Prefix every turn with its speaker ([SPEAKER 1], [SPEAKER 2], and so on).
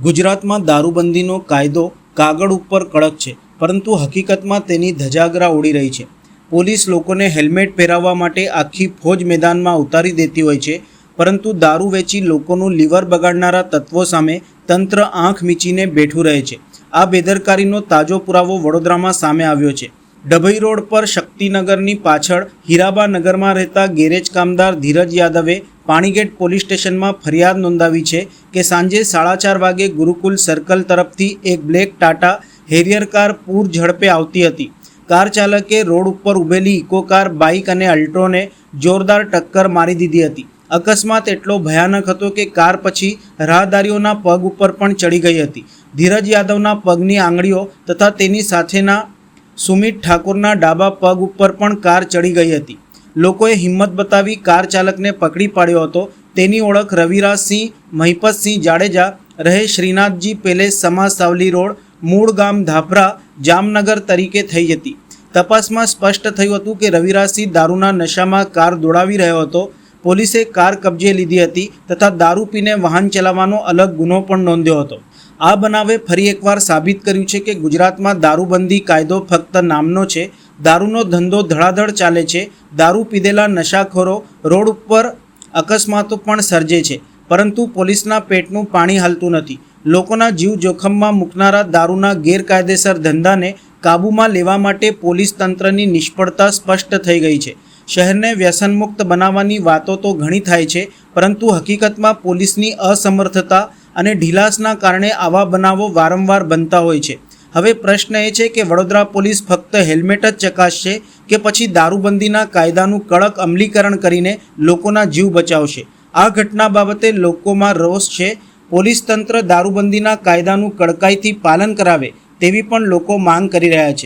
[SPEAKER 1] ગુજરાતમાં દારૂબંધીનો કાયદો કાગળ ઉપર કડક છે, પરંતુ હકીકતમાં તેની ધજાગરા ઉડી રહી છે. પોલીસ લોકોને હેલ્મેટ પહેરાવવા માટે આખી ફોજ મેદાનમાં ઉતારી દેતી હોય છે, પરંતુ દારૂ વેચી લોકોનું લીવર બગાડનારા તત્વો સામે તંત્ર આંખ મીચીને બેઠું રહે છે. આ બેદરકારીનો તાજો પુરાવો વડોદરામાં સામે આવ્યો છે. ડભઈ રોડ પર શક્તિનગરની પાછળ હીરાબા નગરમાં રહેતા ગેરેજ કામદાર ધીરજ યાદવે પાણીગેટ પોલીસ સ્ટેશનમાં ફરિયાદ નોંધાવી છે કે સાંજે સાડા ચાર વાગે ગુરુકુલ સર્કલ તરફથી એક બ્લેક ટાટા હેરિયર કાર પૂર ઝડપે આવતી હતી. કાર ચાલકે રોડ ઉપર ઊભેલી ઇકો કાર બાઇક અને અલ્ટ્રોને જોરદાર ટક્કર મારી દીધી હતી. અકસ્માત એટલો ભયાનક હતો કે કાર પછી રાહદારીઓના પગ ઉપર પણ ચડી ગઈ હતી. ધીરજ યાદવના પગની આંગળીઓ તથા તેની સાથેના સુમિત ઠાકોરના ડાબા પગ ઉપર પણ કાર ચડી ગઈ હતી. લોકોએ હિંમત બતાવી કાર ચાલકને પકડી પાડ્યો હતો. તેની ઓળખ રવિરાજસિંહ, મહિપતસિંહ જાડેજા રહે શ્રીનાથજી પેલેસ સમા સાવલી રોડ, મૂળ ગામ ધાપરા, જામનગર તરીકે થઈ હતી તપાસમાં સ્પષ્ટ થયું હતું કે રવિરાજસિંહ દારૂના નશામાં કાર દોડાવી રહ્યો હતો. પોલીસે કાર કબજે લીધી હતી તથા દારૂ પીને વાહન ચલાવવાનો અલગ ગુનો પણ નોંધ્યો હતો. આ બનાવે ફરી એકવાર સાબિત કર્યું છે કે ગુજરાતમાં દારૂબંધી કાયદો ફક્ત નામનો છે. દારૂનો ધંધો ધડાધડ ચાલે છે. દારૂ પીધેલા નશાખોરો રોડ ઉપર અકસ્માતો પણ સર્જે છે, પરંતુ પોલીસના પેટનું પાણી હાલતું નથી. લોકોના જીવ જોખમમાં મૂકનારા દારૂના ગેરકાયદેસર ધંધાને કાબૂમાં લેવા માટે પોલીસ તંત્રની નિષ્ફળતા સ્પષ્ટ થઈ ગઈ છે. શહેરને વ્યસનમુક્ત બનાવવાની વાતો તો ઘણી થાય છે, પરંતુ હકીકતમાં પોલીસની અસમર્થતા અને ઢીલાસના કારણે આવા બનાવો વારંવાર બનતા હોય છે. હવે પ્રશ્ન એ છે કે વડોદરા પોલીસ ફક્ત હેલ્મેટ જ ચકાસશે કે પછી દારૂબંધીના કાયદાનું કડક અમલીકરણ કરીને લોકોના જીવ બચાવશે. આ ઘટના બાબતે લોકોમાં રોષ છે. પોલીસ તંત્ર દારૂબંધીના કાયદાનું કડકાઈથી પાલન કરાવે તેવી પણ લોકો માંગ કરી રહ્યા છે.